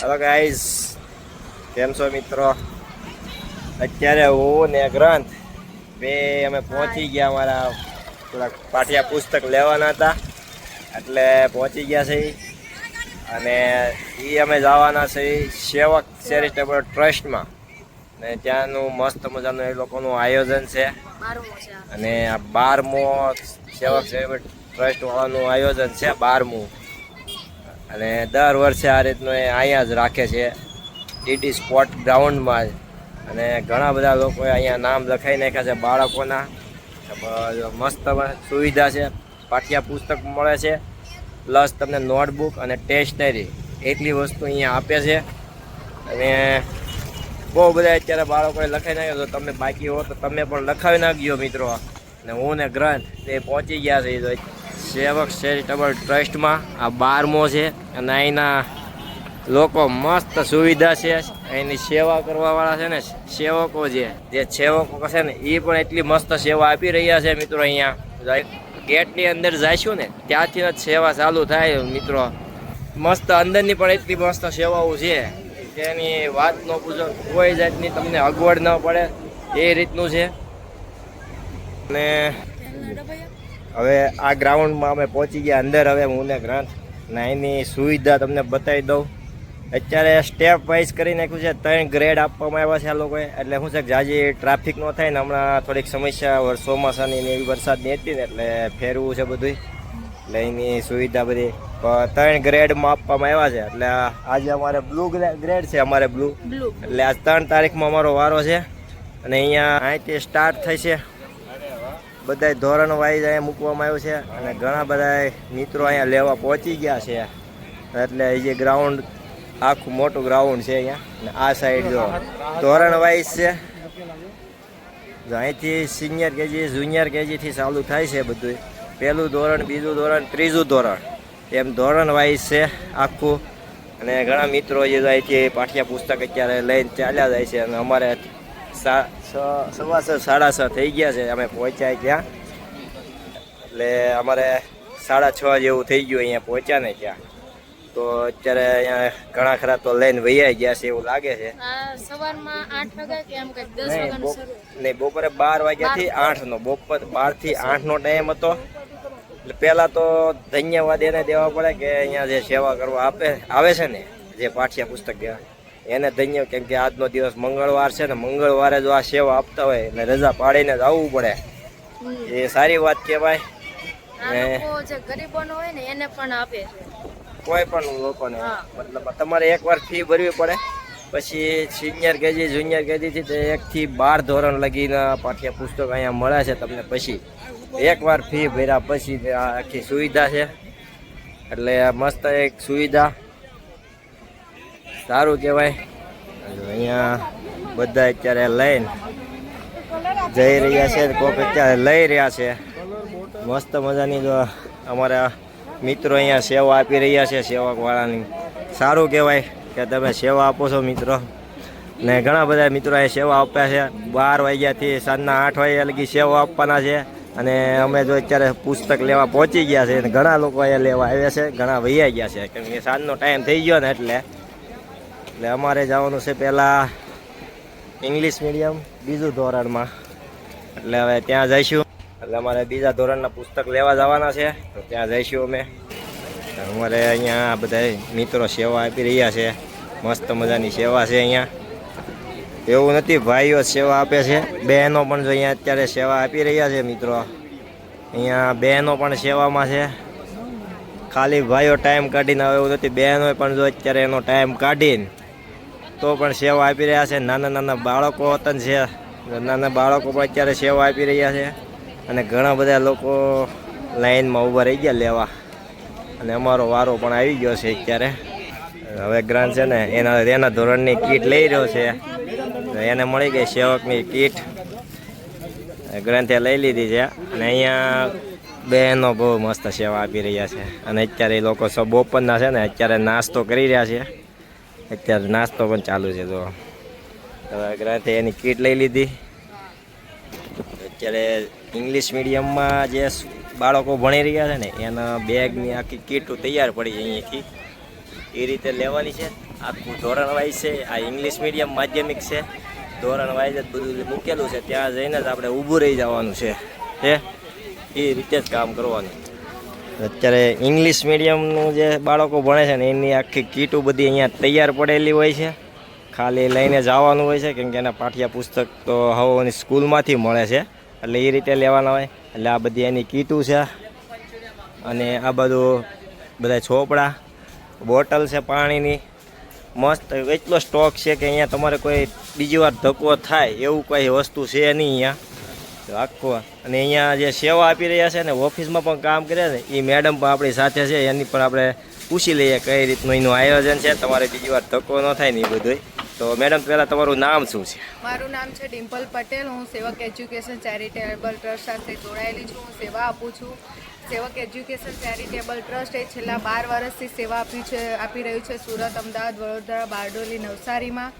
Hello guys કેમ છો મિત્રો? અત્યારે હું ને ગ્રંથ બે અમે પહોંચી ગયા અમારા થોડાક પાઠિયા પુસ્તક લેવાના હતા. એટલે પહોંચી ગયા છે અને એ અમે જવાના છે સેવક ચેરિટેબલ ટ્રસ્ટમાં. ને ત્યાંનું મસ્ત મજાનું એ લોકોનું આયોજન છે. અને આ બારમો સેવક ચેરિટેબલ ટ્રસ્ટ વાળાનું આયોજન છે બારમું. અને દર વર્ષે આ રીતનું એ અહીંયા જ રાખે છે. ડીડી સ્પોર્ટ ગ્રાઉન્ડમાં જ. અને ઘણા બધા લોકોએ અહીંયા નામ લખાઈ નાખ્યા છે બાળકોના. મસ્ત સુવિધા છે. પાઠ્યા પુસ્તક મળે છે. પ્લસ તમને નોટબુક અને ટેશનરી એટલી વસ્તુ અહીંયા આપે છે. અને બહુ બધા અત્યારે બાળકોએ લખાઈ નાખ્યો તો તમે બાકી હો તો તમે પણ લખાવી નાખજો મિત્રો. અને હું ને ગ્રંથ તે પહોંચી ગયા છે સેવક ચેરિટેબલ ટ્રસ્ટમાં આ બારમો છે અને અહીંના લોકો મસ્ત સુવિધા છે. અહીંની સેવા કરવાવાળા છે ને સેવકો છે જે સેવકો છે ને એ પણ એટલી મસ્ત સેવા આપી રહ્યા છે મિત્રો અહીંયા. ગેટની અંદર જઈશું ને, ત્યાંથી જ સેવા ચાલુ થાય મિત્રો. મસ્ત અંદરની પણ એટલી મસ્ત સેવાઓ છે તેની વાત ન પૂછો, કોઈ જાતની તમને અગવડ ન પડે, એ રીતનું છે. અને હવે આ ગ્રાઉન્ડમાં અમે પહોંચી ગયા અંદર હવે હું ને ગ્રંથ ને એની સુવિધા તમને બતાવી દઉં. અત્યારે સ્ટેપ વાઇઝ કરી નાખ્યું છે ત્રણ ગ્રેડ આપવામાં આવ્યા છે આ લોકોએ. એટલે શું છે કે જાજી ટ્રાફિક ન થાય ને હમણાં થોડીક સમસ્યા ચોમાસાની ને એવી વરસાદની હતી ને એટલે ફેરવું છે બધું એટલે એની સુવિધા બધી. ત્રણ ગ્રેડમાં આપવામાં આવ્યા છે. એટલે આજે અમારે બ્લુ ગ્રેડ છે અમારે બ્લુ બ્લુ એટલે આજ ત્રણ તારીખમાં અમારો વારો છે. અને અહીંયા અહીંથી સ્ટાર્ટ થઈ છે. બધા ધોરણ વાઇઝ અહીંયા મૂકવામાં આવ્યું છે અને ઘણા બધા મિત્રો અહીંયા લેવા પહોંચી ગયા છે. એટલે એ જે ગ્રાઉન્ડ આખું મોટું ગ્રાઉન્ડ છે અહીંયા. અને આ સાઈડ જો ધોરણ વાઇઝ છે. જો અહીંથી સિનિયર કેજી જુનિયર કેજીથી ચાલુ થાય છે બધું પહેલું ધોરણ, બીજું ધોરણ, ત્રીજું ધોરણ. એમ ધોરણ વાઇઝ છે આખું. અને ઘણા મિત્રો જે અહીંથી પાઠ્ય પુસ્તક અત્યારે લઈને ચાલ્યા જાય છે. અને અમારે સા- સવા છ સાડા છ થઈ ગયા છે. અમે પહોંચ્યા ત્યાં. એટલે અમારે સાડા છ જેવું થઈ ગયું અહીંયા પહોંચ્યા ને ત્યાં. તો અત્યારે અહીંયા ઘણા ખરા તો લઈને વૈયા ગયા છે એવું લાગે છે. સવારમાં આઠ વાગ્યા કે એમ કંઈક દસ નહીં બપોરે બાર વાગ્યાથી આઠનો બપોર બારથી આઠનો ટાઈમ હતો. એટલે પહેલાં તો ધન્યવાદ એને દેવા પડે કે અહીંયા જે સેવા કરવા આપે આવે છે ને જે પાઠ્ય પુસ્તક ગયા એને ધન્ય કેમ કે આજનો દિવસ મંગળવાર છે ને મંગળવારે જો આ સેવા આપતા હોય ને રજા પાડીને જ આવવું પડે. એ સારી વાત કહેવાય. ને ગરીબોનો હોય ને એને પણ આપે છે. કોઈ પણ લોકોને. મતલબ તમારે એકવાર ફી ભરવી પડે. પછી સિનિયર કેજી જુનિયર કેજીથી તે એકથી બાર ધોરણ લગીના પાઠ્ય પુસ્તક અહીંયા મળે છે તમને પછી. એકવાર ફી ભર્યા પછી આખી સુવિધા છે. એટલે આ મસ્ત એક સુવિધા. સારું કહેવાય. અહીંયા બધા અત્યારે લઈને જઈ રહ્યા છે. કોઈક અત્યારે લઈ રહ્યા છે. મસ્ત મજાની જો અમારા મિત્રો અહીંયા સેવા આપી રહ્યા છે સેવકવાળાની સારું કહેવાય કે તમે સેવા આપો છો મિત્રો. ને ઘણા બધા મિત્રો અહીં સેવા આપ્યા છે. બાર વાગ્યાથી સાંજના આઠ વાગ્યા લગી સેવા આપવાના છે. અને અમે જો અત્યારે પુસ્તક લેવા પહોંચી ગયા છે. અને ઘણા લોકો અહીંયા લેવા આવ્યા છે. ઘણા વૈયા ગયા છે. કેમ કે સાંજનો ટાઈમ થઈ ગયો ને એટલે એટલે અમારે જવાનું છે પહેલાં ઇંગ્લિશ મીડિયમ બીજું ધોરણમાં. એટલે હવે ત્યાં જઈશું. એટલે અમારે બીજા ધોરણના પુસ્તક લેવા જવાના છે. તો ત્યાં જઈશું અમે. અમારે અહીંયા બધા મિત્રો સેવા આપી રહ્યા છે. મસ્ત મજાની સેવા છે અહીંયા. એવું નથી, ભાઈઓ સેવા આપે છે. બહેનો પણ જો અહીંયા અત્યારે સેવા આપી રહ્યા છે મિત્રો. અહીંયા બહેનો પણ સેવામાં છે. ખાલી ભાઈઓ ટાઈમ કાઢીને આવે એવું નથી. બહેનોએ પણ જો અત્યારે એનો ટાઈમ કાઢીને તો પણ સેવા આપી રહ્યા છે. નાના નાના બાળકો વતન છે નાના બાળકો પણ અત્યારે સેવા આપી રહ્યા છે. અને ઘણા બધા લોકો લાઈનમાં ઊભા રહી ગયા લેવા. અને અમારો વારો પણ આવી ગયો છે અત્યારે. હવે ગ્રાન્ટ છે ને, એના એના ધોરણની કીટ લઈ રહ્યો છે. એને મળી ગઈ સેવકની કીટ. ગ્રંથે લઈ લીધી છે. અને અહીંયા બહેનો બહુ મસ્ત સેવા આપી રહ્યા છે. અને અત્યારે એ લોકો સૌ બપોરના છે ને, અત્યારે નાસ્તો કરી રહ્યા છે. અત્યારે નાસ્તો પણ ચાલુ છે તો હવે ગ્રંથે એની કીટ લઈ લીધી. અત્યારે ઇંગ્લિશ મીડિયમમાં જે બાળકો ભણી રહ્યા છે ને, એના બેગની આખી કીટ તૈયાર પડી અહીંયાથી. એ રીતે લેવાની છે. આખું ધોરણ વાઇઝ છે, આ ઇંગ્લિશ મીડિયમ માધ્યમિક છે. ધોરણ વાઇઝ જ બધું મૂકેલું છે. ત્યાં જઈને જ આપણે ઊભું રહી જવાનું છે. એ રીતે જ કામ કરવાનું. અત્યારે ઇંગ્લિશ મીડિયમનું જે બાળકો ભણે છે ને, એની આખી કીટો બધી અહીંયા તૈયાર પડેલી હોય છે. ખાલી લઈને જવાનું હોય છે, કેમ કે એના પાઠ્ય પુસ્તક તો હવાની સ્કૂલમાંથી મળે છે. એટલે એ રીતે લેવાના હોય. એટલે આ બધી એની કીટું છે. અને આ બધું બધા છોપડા, બોટલ છે પાણીની. મસ્ત એટલો સ્ટોક છે કે અહીંયા તમારે કોઈ બીજી વાર ધક્કો થાય એવું કોઈ વસ્તુ છે નહીં અહીંયા. તો આખો અને અહીંયા જે સેવા આપી રહ્યા છે ને, ઓફિસમાં પણ કામ કરે ને એ મેડમ પણ આપણી સાથે છે, એની પણ આપણે પૂછી લઈએ કઈ રીતનું એનું આયોજન છે. તમારે બીજી વાર ધક્કો ન થાય ને એ બધું તો મેડમ, પહેલાં તમારું નામ શું છે? મારું નામ છે ડિમ્પલ પટેલ. હું સેવક એજ્યુકેશન ચેરિટેબલ ટ્રસ્ટ સાથે જોડાયેલી છું. હું સેવા આપું છું. સેવક એજ્યુકેશન ચેરિટેબલ ટ્રસ્ટ એ છેલ્લા બાર વર્ષથી સેવા આપી છે, આપી રહ્યું છે સુરત, અમદાવાદ, વડોદરા, બારડોલી, નવસારીમાં.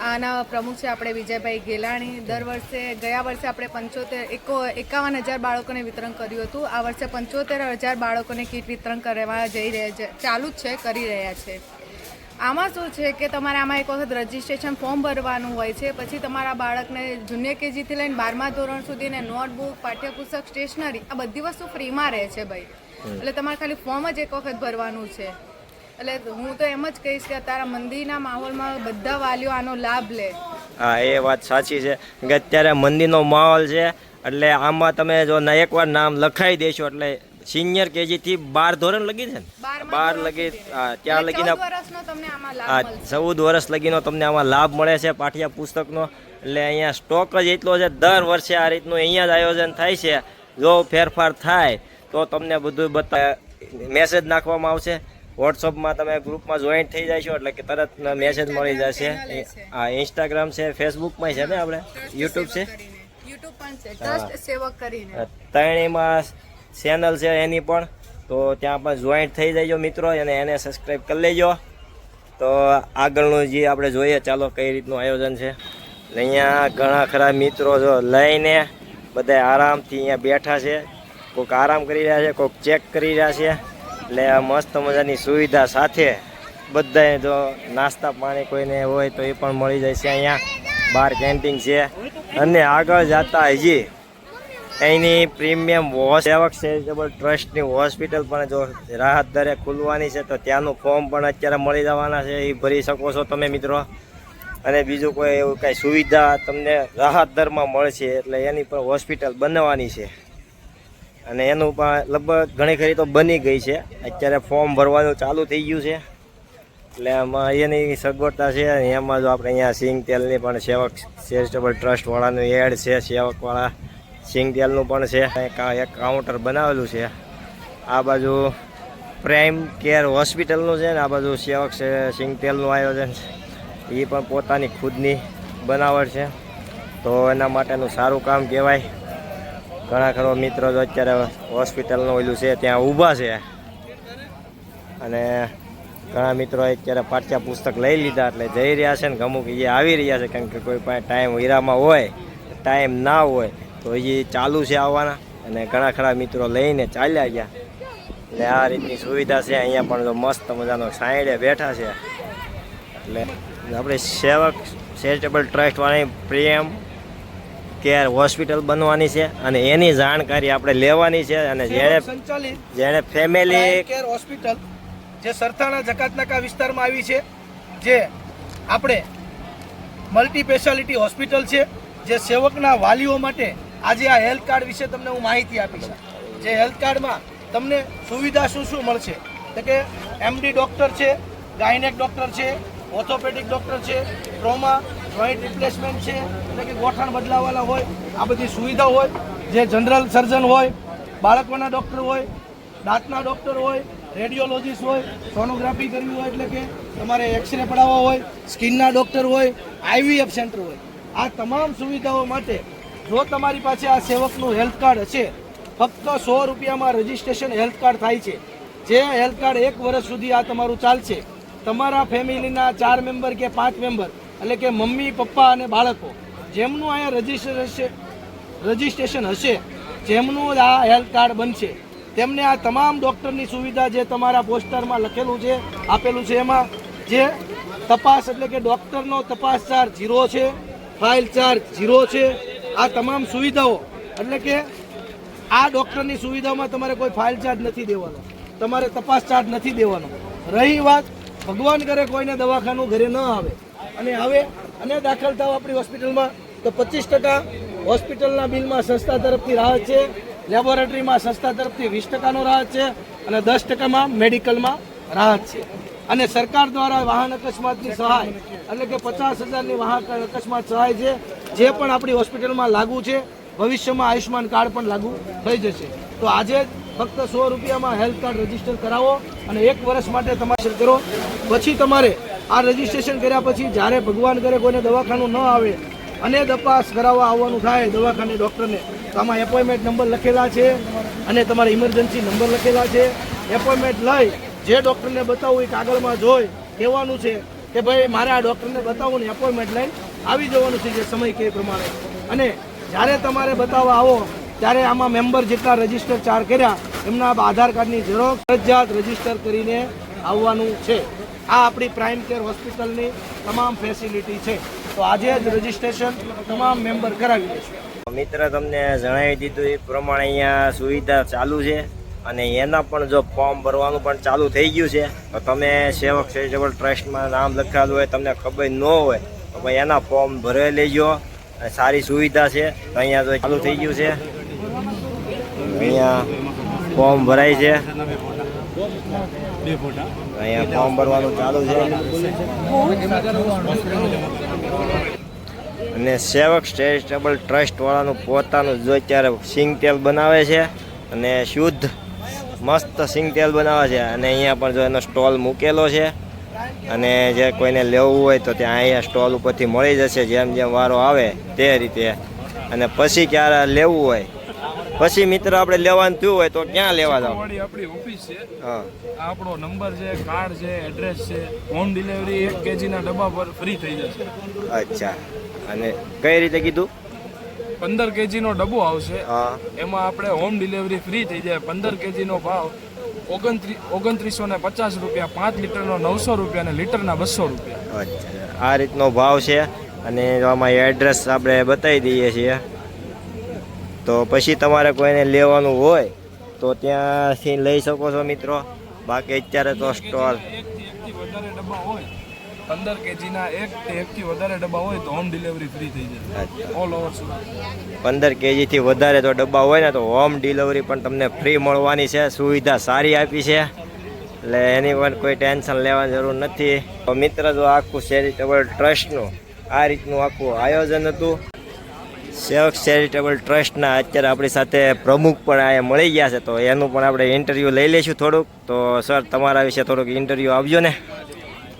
આના પ્રમુખ છે આપણે વિજયભાઈ ગેલાણી. દર વર્ષે, ગયા વર્ષે આપણે પંચોતેર, એકો, એકાવન હજાર બાળકોને વિતરણ કર્યું હતું. આ વર્ષે પંચોતેર હજાર બાળકોને કીટ વિતરણ કરવા જઈ રહ્યા છે, ચાલુ જ છે, કરી રહ્યા છે. આમાં શું છે કે તમારે આમાં એક વખત રજીસ્ટ્રેશન ફોર્મ ભરવાનું હોય છે પછી તમારા બાળકને જુનિયર કેજીથી લઈને બારમા ધોરણ સુધીને નોટબુક પાઠ્યપુસ્તક સ્ટેશનરી આ બધી વસ્તુ ફ્રીમાં રહે છે ભાઈ. એટલે તમારે ખાલી ફોર્મ જ એક વખત ભરવાનું છે. એટલે હું તો એમ જ કહીશ કે અત્યારે મંદિરના માહોલમાં બધા વાલીઓ આનો લાભ લે. હા એ વાત સાચી છે. કે અત્યારે મંદિરનો માહોલ છે એટલે આમાં તમે જો ના એકવાર નામ લખાઈ દેશો એટલે સિનિયર કેજીથી બાર ધોરણ લગી છે ને? બાર લગી હા ત્યાં લગીને આ ચૌદ વર્ષ લગીનો તમને આમાં લાભ મળે છે પાઠ્ય પુસ્તકનો. એટલે અહીંયા સ્ટોક જ એટલો છે દર વર્ષે આ રીતનું અહીંયા જ આયોજન થાય છે. જો ફેરફાર થાય તો તમને બધું બતા મેસેજ નાખવામાં આવશે. વોટ્સઅપમાં તમે ગ્રુપમાં જોઈન્ટ થઈ જશો એટલે કે તરત મેસેજ મળી જશે. આ ઇન્સ્ટાગ્રામ છે. ફેસબુકમાં છે ને આપણે? યુટ્યુબ છે? ત્રણેયમાં ચેનલ છે એની પણ, તો ત્યાં પણ જોઈન્ટ થઈ જજો મિત્રો અને એને સબસ્ક્રાઈબ કરી લેજો. તો આગળનું જે આપણે જોઈએ, ચાલો કઈ રીતનું આયોજન છે. અહીંયા ઘણા ખરા મિત્રો જો લઈને બધા આરામથી અહીંયા બેઠા છે. કોઈક આરામ કરી રહ્યા છે કોઈક ચેક કરી રહ્યા છે. એટલે મસ્ત મજાની સુવિધા સાથે બધાએ જો નાસ્તા પાણી કોઈને હોય તો એ પણ મળી જાય છે અહીંયા. બાર કેન્ટીન છે. અને આગળ જતા હજી અહીંની પ્રીમિયમ વોશ સેવક ચેરિટેબલ ટ્રસ્ટની હોસ્પિટલ પણ જો રાહત દરે ખુલવાની છે, તો ત્યાંનું ફોર્મ પણ અત્યારે મળી જવાના છે, એ ભરી શકો છો તમે મિત્રો. અને બીજું કોઈ એવું કાંઈ સુવિધા તમને રાહત દરમાં મળશે, એટલે એની પણ હોસ્પિટલ બનવાની છે. અને એનું પણ લગભગ ઘણી ખરી તો બની ગઈ છે. અત્યારે ફોર્મ ભરવાનું ચાલુ થઈ ગયું છે. એટલે આમાં એની સગવડતા છે એમાં જો આપણે અહીંયા સિંગ તેલની પણ સેવક, ચેરિટેબલ ટ્રસ્ટવાળાનું એડ છે, સેવકવાળા. સિંગ તેલનું પણ છે. એક કાઉન્ટર બનાવેલું છે. આ બાજુ પ્રાઇમ કેર હોસ્પિટલનું છે ને આ બાજુ સેવક છે સિંગ તેલનું આયોજન એ પણ પોતાની ખુદની બનાવટ છે. તો એના માટેનું સારું કામ કહેવાય. ઘણા ખરો મિત્રો જો અત્યારે હોસ્પિટલનું ઓલું છે, ત્યાં ઊભા છે. અને ઘણા મિત્રો અત્યારે પાઠ્ય પુસ્તક લઈ લીધા એટલે જઈ રહ્યા છે ને અમુક એ આવી રહ્યા છે કારણ કે કોઈ પાસે ટાઈમ હીરામાં હોય ટાઈમ ના હોય. તો એ ચાલુ છે આવવાના. અને ઘણા ખરા મિત્રો લઈને ચાલ્યા ગયા. એટલે આ રીતની સુવિધા છે. અહીંયા પણ મસ્ત મજાનો સાઈડે બેઠા છે. એટલે આપણે સેવક ચેરિટેબલ ટ્રસ્ટવાળી પ્રેમ કેર હોસ્પિટલ બનવાની છે અને એની જાણકારી આપણે લેવાની છે અને જેણે સંચાલિત જેણે ફેમિલી કેર હોસ્પિટલ જે સરથાણા જકાતનાકા વિસ્તારમાં આવી છે જે આપણે મલ્ટી સ્પેશિયાલિટી હોસ્પિટલ છે જે સેવકના વાલીઓ માટે આજે આ હેલ્થ કાર્ડ વિશે તમને હું માહિતી આપીશ. જે હેલ્થ કાર્ડમાં તમને સુવિધા શું શું મળશે? તો કે એમડી ડૉક્ટર છે, ગાયનેક ડૉક્ટર છે, ઓર્થોપેડિક ડૉક્ટર છે, ટ્રોમા, જોઈન્ટ રિપ્લેસમેન્ટ છે, એટલે કે ગોઠણ બદલાવાના હોય, આ બધી સુવિધા હોય, જે જનરલ સર્જન હોય, બાળકોના ડૉક્ટર હોય, દાંતના ડૉક્ટર હોય, રેડિયોલોજીસ્ટ હોય, સોનોગ્રાફી કરવી હોય, એટલે કે તમારે એક્સરે પડાવવા હોય, સ્કિનના ડૉક્ટર હોય આઈવીએફ સેન્ટર હોય. આ તમામ સુવિધાઓ માટે જો તમારી પાસે આ સેવકનું હેલ્થ કાર્ડ હશે, ફક્ત સો રૂપિયામાં રજિસ્ટ્રેશન હેલ્થ કાર્ડ થાય છે. જે હેલ્થ કાર્ડ એક વર્ષ સુધી આ તમારું ચાલશે. તમારા ફેમિલીના ચાર મેમ્બર કે પાંચ મેમ્બર, એટલે કે મમ્મી, પપ્પા અને બાળકો, જેમનું અહીંયા રજિસ્ટ્રેશન રજિસ્ટ્રેશન હશે, જેમનું આ હેલ્થ કાર્ડ બનશે. તેમને આ તમામ ડૉક્ટરની સુવિધા જે તમારા પોસ્ટરમાં લખેલું છે, આપેલું છે એમાં, જે તપાસ એટલે કે ડૉક્ટરનો તપાસ ચાર્જ ઝીરો છે, ફાઇલ ચાર્જ ઝીરો છે આ તમામ સુવિધાઓ, એટલે કે આ ડોક્ટરની સુવિધામાં તમારે કોઈ ફાઇલ ચાર્જ નથી દેવાનો, તમારે તપાસ ચાર્જ નથી દેવાનો. રહી વાત, ભગવાન કરે કોઈને દવાખાનું ઘરે ન આવે. અને હવે અને દાખલ થાવ આપણી હોસ્પિટલમાં, તો પચીસ ટકા હોસ્પિટલના બિલમાં સંસ્થા તરફથી રાહત છે, લેબોરેટરીમાં સંસ્થા તરફથી વીસ ટકાનો રાહત છે, અને દસ ટકામાં મેડિકલમાં રાહત છે. અને સરકાર દ્વારા વાહન અકસ્માતની સહાય, એટલે કે પચાસ હજારની વાહન અકસ્માત સહાય છે જે પણ આપણી હોસ્પિટલમાં લાગુ છે, ભવિષ્યમાં આયુષ્યમાન કાર્ડ પણ લાગુ થઈ જશે. તો આજે ફક્ત સો રૂપિયામાં હેલ્થ કાર્ડ રજિસ્ટર કરાવો અને એક વર્ષ માટે તમારે કરો. પછી તમારે આ રજીસ્ટ્રેશન કર્યા પછી જ્યારે ભગવાન કરે કોઈને દવાખાનું ન આવે, અને તપાસ કરાવવા આવવાનું થાય દવાખાને ડૉક્ટરને, તો આમાં એપોઇન્ટમેન્ટ નંબર લખેલા છે અને તમારે ઇમરજન્સી નંબર લખેલા છે. એપોઇન્ટમેન્ટ લઈ જે ડૉક્ટરને બતાવવું એ કાગળમાં જોઈ કહેવાનું છે કે ભાઈ મારે આ ડૉક્ટરને બતાવવું ને એપોઇન્ટમેન્ટ લઈને આવી જવાનું છે જે સમય કે પ્રમાણે. અને જ્યારે તમારે બતાવવા આવો, ત્યારે આમાં મેમ્બર જેટલા રજિસ્ટર ચાર કર્યા, એમના આધાર કાર્ડની ઝેરોક્ષ ફરજિયાત રજિસ્ટર કરીને આવવાનું છે. આ આપણી પ્રાઇમ કેર હોસ્પિટલની તમામ ફેસિલિટી છે. તો આજે જ રજીસ્ટ્રેશન તમામ મેમ્બર કરાવી દેશું. મિત્ર, તમને જણાવી દીધું એ પ્રમાણે અહીંયા સુવિધા ચાલુ છે. અને એના પણ જો ફોર્મ ભરવાનું પણ ચાલુ થઈ ગયું છે, તો તમે સેવક ચેરિટેબલ ટ્રસ્ટમાં નામ લખાયેલું હોય, તમને ખબર ન હોય તો એના ફોર્મ ભરાવી લેજો. અને સારી સુવિધા છે. અહીંયા તો ચાલુ થઈ ગયું છે. અહીંયા ફોર્મ ભરાય છે. અહીંયા ફોર્મ ભરવાનું ચાલુ છે. અને સેવક ચેરિટેબલ ટ્રસ્ટવાળાનું પોતાનું જો અત્યારે સિંગ તેલ બનાવે છે. અને શુદ્ધ, મસ્ત સિંગ તેલ બનાવે છે. અને અહીંયા પણ જો એનો સ્ટોલ મૂકેલો છે. અને જે કોઈને લેવું હોય તો ત્યાં અહીંયા સ્ટોલ ઉપરથી મળી જશે જેમ જેમ વારો આવે તે રીતે. અને પછી ક્યારે લેવું હોય પછી મિત્ર આપણે લેવાનું થયું હોય તો ક્યાં લેવા જાવ? આપણી ઓફિસ છે. હા. આપણો નંબર છે કાર્ડ છે એડ્રેસ છે. હોમ ડિલિવરી એક કેજીના ડબ્બા પર ફ્રી થઈ જશે. અચ્છા. અને કઈ રીતે કીધું? પંદર કેજીનો ડબ્બો આવશે. હા. એમાં આપણે હોમ ડિલિવરી ફ્રી થઈ જાય. પંદર કેજીનો ભાવ ઓગણત્રીસ ઓગણત્રીસો ને પચાસ રૂપિયા પાંચ લીટરનો નવસો રૂપિયા અને લીટરના બસો રૂપિયા. અચ્છા. આ રીતનો ભાવ છે અને આમાં એડ્રેસ આપણે બતાવી દઈએ છીએ. તો પછી તમારે કોઈને લેવાનું હોય તો ત્યાંથી લઈ શકો છો મિત્રો. બાકી અત્યારે તો સ્ટોલ પંદર કેજીના એક એકથી વધારે ડબ્બા હોય તો હોમ ડિલિવરી ફ્રી થઈ જાય. All over Surat. પંદર કેજીથી વધારે તો ડબ્બા હોય ને તો હોમ ડિલિવરી પણ તમને ફ્રી મળવાની છે સુવિધા સારી આપી છે. એટલે એની પણ કોઈ ટેન્શન લેવાની જરૂર નથી. તો મિત્ર જો આખું ચેરિટેબલ ટ્રસ્ટનું આ રીતનું આખું આયોજન હતું. સેવક ચેરિટેબલ ટ્રસ્ટના અત્યારે આપણી સાથે પ્રમુખ પણ આ મળી ગયા છે. તો એનું પણ આપણે ઇન્ટરવ્યૂ લઈ લઈશું થોડુંક. તો સર તમારા વિશે થોડુંક ઇન્ટરવ્યૂ આપજો ને.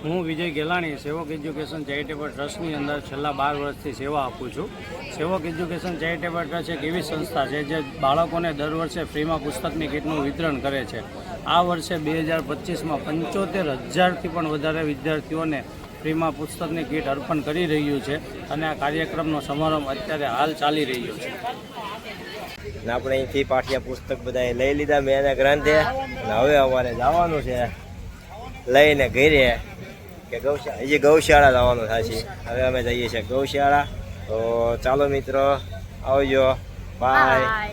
હું વિજય ગેલાણી સેવક એજ્યુકેશન ચેરિટેબલ ટ્રસ્ટની અંદર છેલ્લા બાર વર્ષથી સેવા આપું છું. સેવક એજ્યુકેશન ચેરિટેબલ ટ્રસ્ટ એક એવી સંસ્થા છે જે બાળકોને દર વર્ષે ફ્રીમાં પુસ્તકની કીટનું વિતરણ કરે છે. આ વર્ષે બે હજાર પચીસમાં પંચોતેર હજારથી પણ વધારે વિદ્યાર્થીઓને ફ્રીમાં પુસ્તકની કીટ અર્પણ કરી રહ્યું છે અને આ કાર્યક્રમનો સમારંભ અત્યારે હાલ ચાલી રહ્યો છે. આપણે અહીંથી પાઠ્ય પુસ્તક બધા લઈ લીધા મેં એના ગ્રંથે. હવે અમારે જવાનું છે લઈને ઘરે. કે ગૌશાળા, હજી ગૌશાળા જવાનું થશે હવે અમે જઈએ છીએ ગૌશાળા. તો ચાલો મિત્રો, આવજો. બાય